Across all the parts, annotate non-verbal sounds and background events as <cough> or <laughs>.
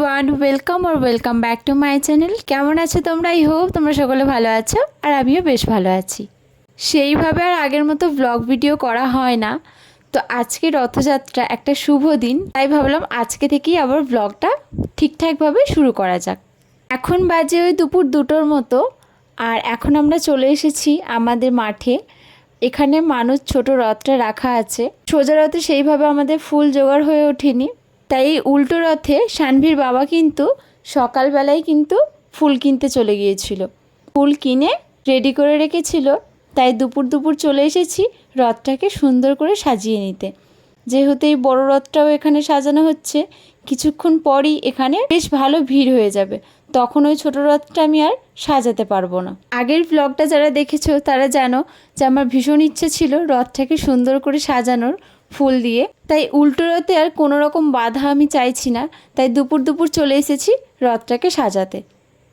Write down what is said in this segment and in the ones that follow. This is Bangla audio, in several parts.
Everyone welcome R welcome back to my channel কেমন আছো তোমরা? আই হোপ তোমরা সকলে ভালো আছো আর আমিও বেশ ভালো আছি। সেইভাবে আর আগের মতো ব্লগ ভিডিও করা হয় না। তো আজকে রথযাত্রা একটা শুভ দিন, তাই ভাবলাম আজকে থেকেই আবার ব্লগটা ঠিকঠাকভাবে শুরু করা যাক। এখন বাজে ওই দুপুর দুটোর মতো, আর এখন আমরা চলে এসেছি আমাদের মাঠে। এখানে মানুষ ছোট রথটা রাখা আছে। সোজা রথে সেইভাবে আমাদের ফুল জোগাড় হয়ে ওঠেনি। তাই উল্টো রথে সানভীর বাবা কিন্তু সকালবেলায় কিন্তু ফুল কিনতে চলে গিয়েছিল। ফুল কিনে রেডি করে রেখেছিল। তাই দুপুর দুপুর চলে এসেছি রথটাকে সুন্দর করে সাজিয়ে নিতে। যেহেতু এই বড় রথটাও এখানে সাজানো হচ্ছে, কিছুক্ষণ পরই এখানে বেশ ভালো ভিড় হয়ে যাবে। তখন ওই ছোট রথটা আমি আর সাজাতে পারব না। আগের ব্লগটা যারা দেখেছ তারা জানো যে আমার ভীষণ ইচ্ছে ছিল রথটাকে সুন্দর করে সাজানোর। ফুল দিয়ে। তাই উল্টো রথে আর কোনো রকম বাধা আমি চাইছি না। তাই দুপুর দুপুর চলে এসেছি রথটাকে সাজাতে।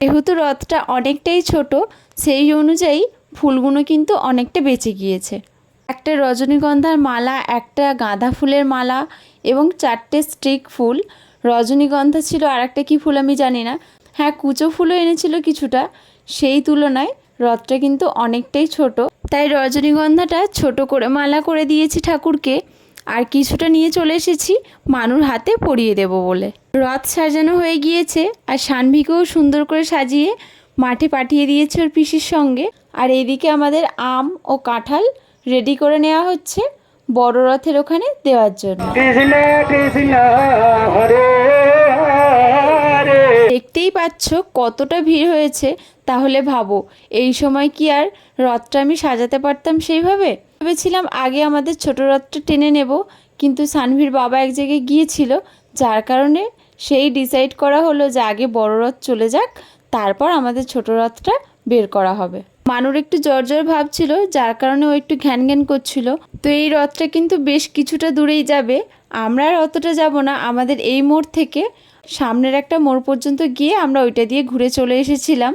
যেহেতু রথটা অনেকটাই ছোট, সেই অনুযায়ী ফুলগুলো কিন্তু অনেকটা বেঁচে গিয়েছে। একটা রজনীগন্ধার মালা, একটা গাঁদা ফুলের মালা এবং চারটে স্টিক ফুল। রজনীগন্ধা ছিল আর একটা কী ফুল আমি জানি না। হ্যাঁ কুচো ফুলও এনেছিল কিছুটা। সেই তুলনায় রথটা কিন্তু অনেকটাই ছোট। তাই রজনীগন্ধাটা ছোট করে মালা করে দিয়েছি ঠাকুরকে। আর কিছুটা নিয়ে চলে এসেছি মানুর হাতে পরিয়ে দেব বলে। রথ সাজানো হয়ে গিয়েছে আর সানভিকেও সুন্দর করে সাজিয়ে মাঠে পাঠিয়ে দিয়েছে ওর পিসির সঙ্গে। আর এদিকে আমাদের আম ও কাঁঠাল রেডি করে নেওয়া হচ্ছে বড় রথের ওখানে দেওয়ার জন্য। দেখতেই পাচ্ছ কতটা ভিড় হয়েছে। তাহলে ভাবো এই সময় কি আর রথটা আমি সাজাতে পারতাম সেইভাবে? ভেবেছিলাম আগে আমাদের ছোট রথটা টেনে নেব, কিন্তু সানভীর বাবা এক জায়গায় গিয়েছিল, যার কারণে সেই ডিসাইড করা হলো যে আগে বড় রথ চলে যাক, তারপর আমাদের ছোট রথটা বের করা হবে। মানুর একটু জ্বর জ্বর ভাব ছিল, যার কারণে ও একটু ঘ্যান ঘ্যান করছিল। তো এই রথটা কিন্তু বেশ কিছুটা দূরেই যাবে, আমরা আর অতটা যাব না, আমাদের এই মোড় থেকে সামনের একটা মোড় পর্যন্ত গিয়ে আমরা ওইটা দিয়ে ঘুরে চলে এসেছিলাম।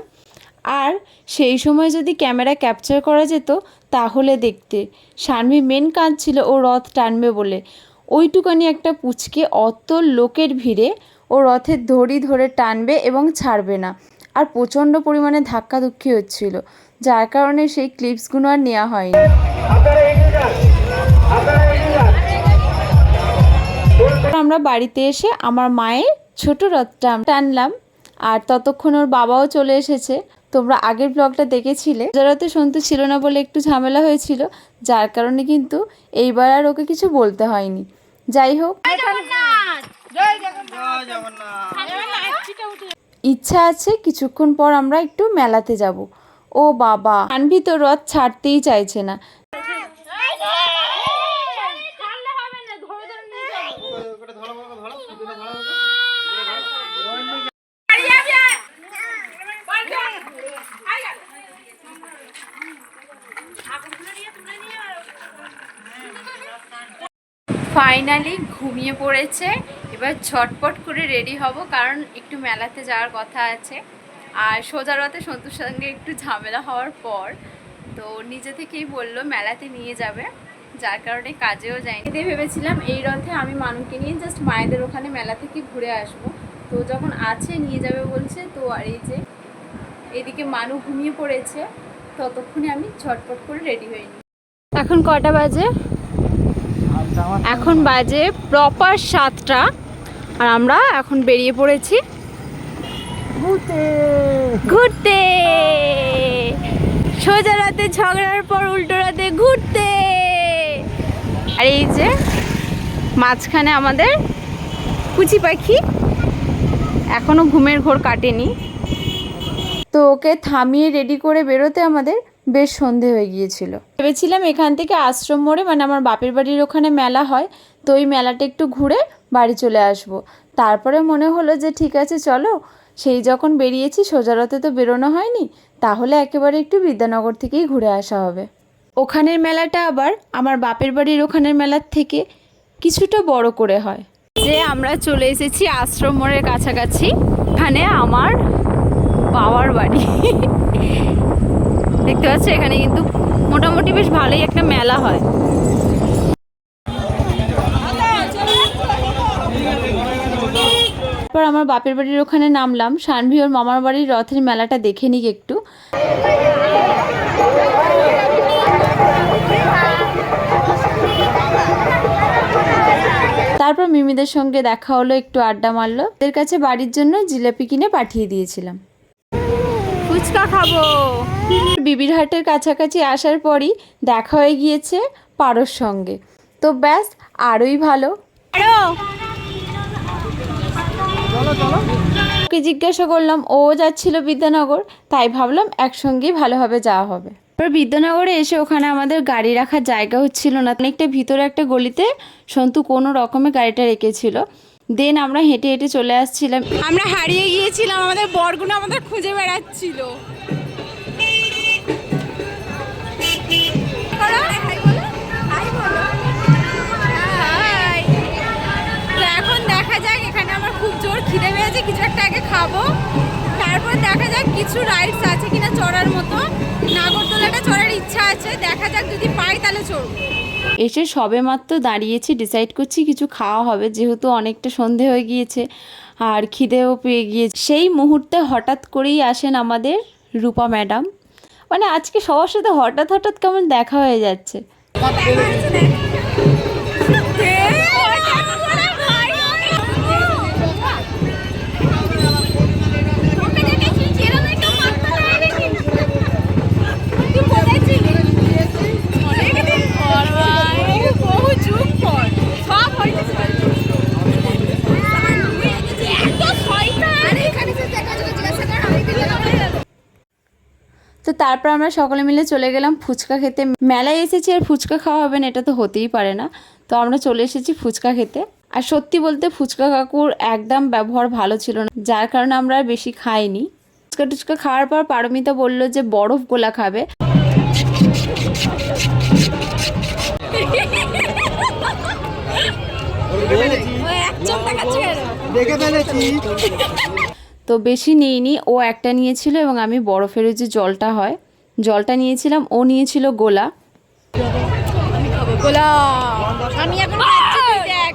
আর সেই সময় যদি ক্যামেরা ক্যাপচার করা যেত তাহলে দেখতে। সানভি মেন কাঁদছিল, ও রথ টানবে বলে। ওইটুকানি একটা পুচকে অত লোকের ভিড়ে ও রথের দড়ি ধরে টানবে এবং ছাড়বে না। আর প্রচণ্ড পরিমাণে ধাক্কাধুক্কি হচ্ছিল, যার কারণে সেই ক্লিপসগুলো আর নেওয়া হয়নি। আমরা বাড়িতে এসে আমার মায়ের ছোট রথটা টানলাম, আর ততক্ষণ ওর বাবাও চলে এসেছে। তোমরা আগের ব্লগটা দেখেছিলে? যারাতে সন্তু ছিল না বলে একটু ঝামেলা হয়েছিল যার কারণে কিন্তু এইবার আর ওকে কিছু বলতে হয়নি। যাই হোক। ইচ্ছা আছে কিছুক্ষণ পর আমরা একটু মেলাতে যাব। ও বাবা আনবি তো রথ ছাড়তেই চাইছে না। ফাইনালি ঘুমিয়ে পড়েছে। এবার ঝটপট করে রেডি হব কারণ একটু মেলাতে যাওয়ার কথা আছে। আর সোজা রথে সন্তুর সঙ্গে একটু ঝামেলা হওয়ার পর তো নিজে থেকেই বলল মেলাতে নিয়ে যাবে। যার কারণে কাজেও যায়নি। এতে ভেবেছিলাম এই রথে আমি মানুষকে নিয়ে জাস্ট মায়েদের ওখানে মেলা থেকে ঘুরে আসব। তো যখন আছে নিয়ে যাবে বলছে তো আর এই যে এদিকে মানু ঘুমিয়ে পড়েছে ততক্ষণে আমি ঝটপট করে রেডি হয়ে নিই। এখন কটা বাজে? এখন বাজে প্রপার সাতটা আর আমরা এখন বেরিয়ে পড়েছি। ঘুরতে। সোজা রাতে ঝগড়ার পর উল্টো রাতে ঘুরতে। আর এই যে মাঝখানে আমাদের কুচি পাখি এখনও ঘুমের ঘোর কাটেনি। তো ওকে থামিয়ে রেডি করে বেরোতে আমাদের বেশ সন্ধে হয়ে গিয়েছিল। ভেবেছিলাম এখান থেকে আশ্রম মোড়ে মানে আমার বাপের বাড়ির ওখানে মেলা হয়, তো ওই মেলাটা একটু ঘুরে বাড়ি চলে আসব। তারপরে মনে হলো যে ঠিক আছে, চলো। সেই যখন বেরিয়েছি সোজারতে তো বেরোনো হয়নি, তাহলে একেবারে একটু বিদ্যানগর থেকেই ঘুরে আসা হবে। ওখানের মেলাটা আবার আমার বাপের বাড়ির ওখানের মেলার থেকে কিছুটা বড় করে হয়। যে আমরা চলে এসেছি আশ্রম মোড়ের কাছাকাছি, এখানে আমার বাবার বাড়ি। দেখতে পাচ্ছ, এখানে কিন্তু মোটামুটি বেশ ভালোই একটা মেলা হয়। তারপর আমার বাপের বাড়ির ওখানে নামলাম। সানভি ওর মামার বাড়ির রথের মেলাটা দেখে নিক একটু। তারপর মিমিদের সঙ্গে দেখা হলো, একটু আড্ডা মারলো। ওদের কাছে বাড়ির জন্য জিলাপি কিনে পাঠিয়ে দিয়েছিলাম। ফুচকা খাব। বিবির হাটের কাছাকাছি আসার পরই দেখা হয়ে গিয়েছে পারোর সঙ্গে। তো ব্যাস আরোই ভালো। ওকে জিজ্ঞাসা করলাম ও যাচ্ছিল বিদ্যানগর তাই ভাবলাম একসঙ্গেই ভালোভাবে যাওয়া হবে। এবার বিদ্যানগরে এসে ওখানে আমাদের গাড়ি রাখার জায়গা হচ্ছিল না। অনেকটা ভিতরে একটা গলিতে সন্তু কোনো রকমে গাড়িটা রেখেছিল। দেন আমরা হেঁটে হেঁটে চলে আসছিলাম। আমরা হারিয়ে গিয়েছিলাম আমাদের বরগুনা আমাদের খুঁজে বেড়াচ্ছিল। দেখা যাক কিছু রাইডস আছে কিনা চড়ার মতো। নাগরদোলাটা চড়ার ইচ্ছা আছে দেখা যাক যদি পাই তাহলে চড়বো। এসে সবে মাত্র দাঁড়িয়েছি ডিসাইড করছি কিছু খাওয়া হবে যেহেতু অনেকটা সন্ধে হয়ে গিয়েছে আর খিদেও পেয়ে গিয়েছে। সেই মুহূর্তে হঠাৎ করেই আসেন আমাদের রূপা ম্যাডাম। মানে আজকে সবার সাথে হঠাৎ হঠাৎ কেমন দেখা হয়ে যাচ্ছে। তারপর আমরা সকলে মিলে চলে গেলাম ফুচকা খেতে। মেলায় এসেছি আর ফুচকা খাওয়া হবে না এটা তো হতেই পারে না। তো আমরা চলে এসেছি ফুচকা খেতে। আর সত্যি বলতে ফুচকা কাকুর একদম ব্যবহার ভালো ছিল না যার কারণে আমরা আর বেশি খাইনি। ফুচকা টুচকা খাওয়ার পর পারমিতা বলল যে বরফ গোলা খাবে। দেখে ফেলেছি। তো বেশি নিইনি। ও একটা নিয়েছিল এবং আমি বরফের ওই যে জলটা হয় জলটা নিয়েছিলাম। ও নিয়েছিল গোলা। আমি এখন খাচ্ছি তুই দেখ।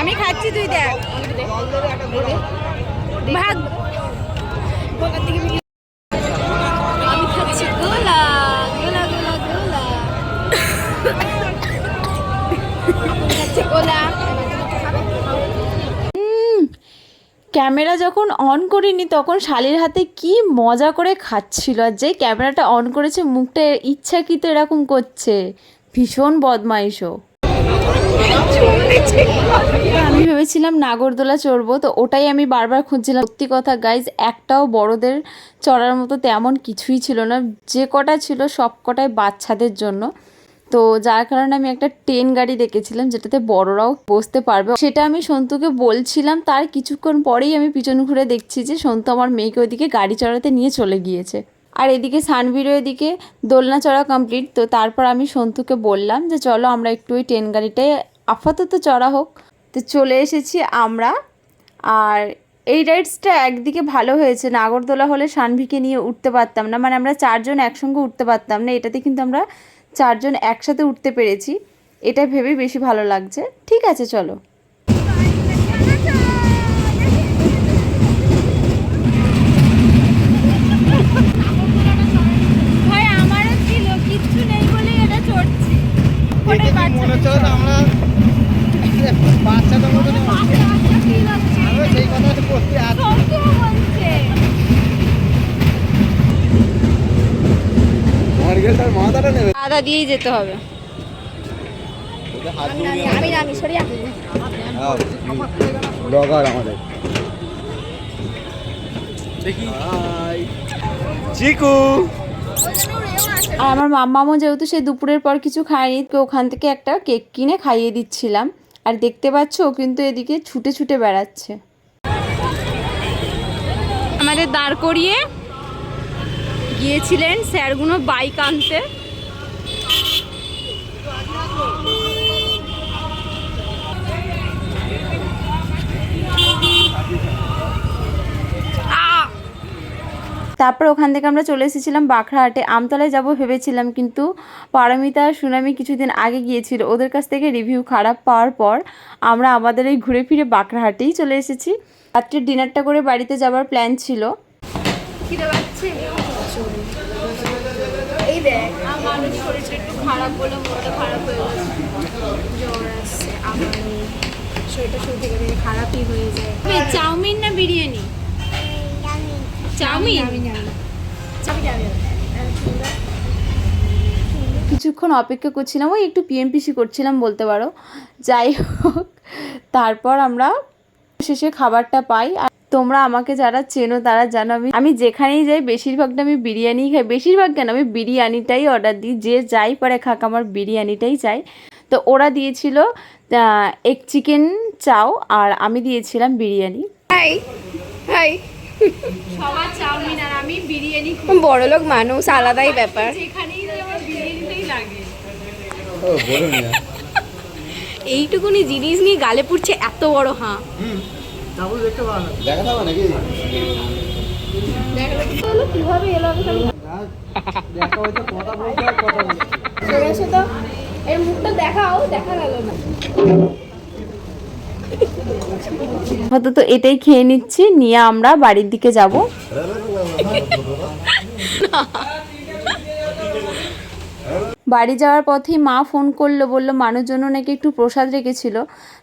আমি খাচ্ছি তুই দেখ। ভাগ। আমি ক্যামেরা যখন অন করিনি, তখন শালির হাতে কি মজা করে খাচ্ছিল আর যে ক্যামেরাটা অন করেছে, মুখটা ইচ্ছাকৃত এরকম করছে। ভীষণ বদমাইশও। আমি ভেবেছিলাম নাগরদোলা চড়বো, তো ওটাই আমি বারবার খুঁজছিলাম। সত্যি কথা গাইজ একটাও বড়দের চড়ার মতো তেমন কিছুই ছিল না। যে কটা ছিল সব কটাই বাচ্চাদের জন্য। তো যার কারণে আমি একটা ট্রেন গাড়ি দেখেছিলাম, যেটাতে বড়রাও বসতে পারবে। সেটা আমি সন্তুকে বলছিলাম, তার কিছুক্ষণ পরেই আমি পিছন ঘুরে দেখছি যে সন্তু আমার মেয়েকে ওইদিকে গাড়ি চড়াতে নিয়ে চলে গিয়েছে। আর এদিকে সানভিরও এদিকে দোলনা চড়া কমপ্লিট তো তারপর আমি সন্তুকে বললাম যে চলো আমরা একটু ওই ট্রেন গাড়িটায় আপাতত চড়া হোক। তো চলে এসেছি আমরা। আর এই রাইডসটা একদিকে ভালো হয়েছে, নাগরদোলা হলে সানভিকে নিয়ে উঠতে পারতাম না। মানে আমরা চারজন একসঙ্গে উঠতে পারতাম না, এটাতে কিন্তু আমরা চারজন একসাথে উঠতে পেরেছি। এটা ভেবে বেশি ভালো লাগছে। ঠিক আছে চলো। বাচ্চাদের মতো সেই কথা বলতে আছি আদা দিয়েই যেতে হবে। হাত দিয়ে আমি নামি সরিয়া ব্লগার আমাদের দেখি চিকু। আর আমার মাম্মামও যেহেতু সেই দুপুরের পর কিছু খায়নি তো ওখান থেকে একটা কেক কিনে খাইয়ে দিচ্ছিলাম। আর দেখতে পাচ্ছ ও কিন্তু এদিকে ছুটে ছুটে বেড়াচ্ছে। আমাদের দাঁড় করিয়ে গিয়েছিলেন স্যারগুলো বাইক আনতে। তারপর ওখান থেকে আমরা চলে এসেছিলাম বাঁকড়াহাটে। আমতলায় যাব ভেবেছিলাম কিন্তু পারমিতা সুনামি কিছুদিন আগে গিয়েছিল। ওদের কাছ থেকে রিভিউ খারাপ পাওয়ার পর আমরা আমাদের এই ঘুরে ফিরে বাঁকড়াহাটেই চলে এসেছি। রাত্রের ডিনারটা করে বাড়িতে যাবার প্ল্যান ছিল। খিদে পাচ্ছে? দেখ মানুষ শরীরটা একটু খারাপ বলে মনটা খারাপ হয়ে গেছে। জ্বর আসছে আমার শরীরটা শুরু থেকে থেকে খারাপই হয়ে যায়। চাউমিন না বিরিয়ানি? চাউমিন? কিছুক্ষণ অপেক্ষা করছিলাম ওই একটু পিএমপিসি করছিলাম বলতে পারো। যাই হোক তারপর আমরা শেষে খাবারটা পাই। আর তোমরা আমাকে যারা চেনো তারা জানো আমি আমি যেখানেই যাই বেশিরভাগটা আমি বিরিয়ানি খাই। বেশিরভাগ কেন? আমি বিরিয়ানিটাই অর্ডার দিই। যে যাই পারে খাক আমার বিরিয়ানিটাই চাই। তো ওরা দিয়েছিল এগ চিকেন চাও আর আমি দিয়েছিলাম বিরিয়ানি। হাই হাই সবার চাউমিন আর আমি বিরিয়ানি বড় লোক মানুষ আলাদাই ব্যাপার। যেখানেই আমার বিরিয়ানিটাই লাগে। এইটুকুনি জিনিস নিয়ে গালে পুড়ছে এত বড় হাঁ। দেখা যাবে নাকি এর মুখটা দেখাও দেখা গেল না আপাতত এটাই খেয়ে নিচ্ছি নিয়ে আমরা বাড়ির দিকে যাব। <laughs> <laughs> বাড়ি যাওয়ার পথেই মা ফোন করল, বলল, মানুষ জন্য নাকি একটু প্রসাদ রেখেছিল।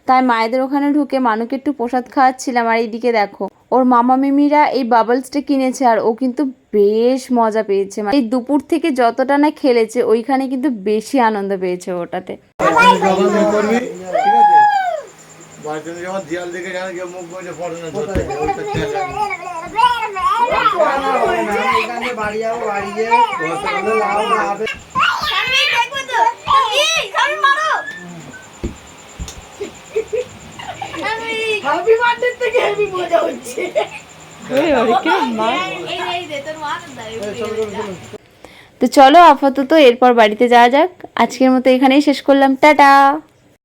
তাই মায়েদের ওখানে ঢুকে মানুকে একটু প্রসাদ খাওয়াচ্ছিলাম। আর এইদিকে দেখো, ওর মামা মিমিরা এই বাবলসটা কিনেছে আর ও কিন্তু বেশ মজা পেয়েছে। এই দুপুর থেকে যতটা না খেলেছে, ওইখানে কিন্তু বেশি আনন্দ পেয়েছে ওটাতে। যখন করবি ঠিক আছে বাড়িতে যখন দেয়াল দিকে যান কেউ মুখ করে ফটো না ধরতে ওইটা খেয়াল রাখবি। বাড়ি যাব বাড়ি গিয়ে কতগুলো লাউ খাবে হ্যাপি বার্থডে থেকে হেভি মজা হচ্ছে। তো চলো আপাতত এরপর বাড়িতে যাওয়া যাক। আজকের মতো এখানেই শেষ করলাম। টাটা!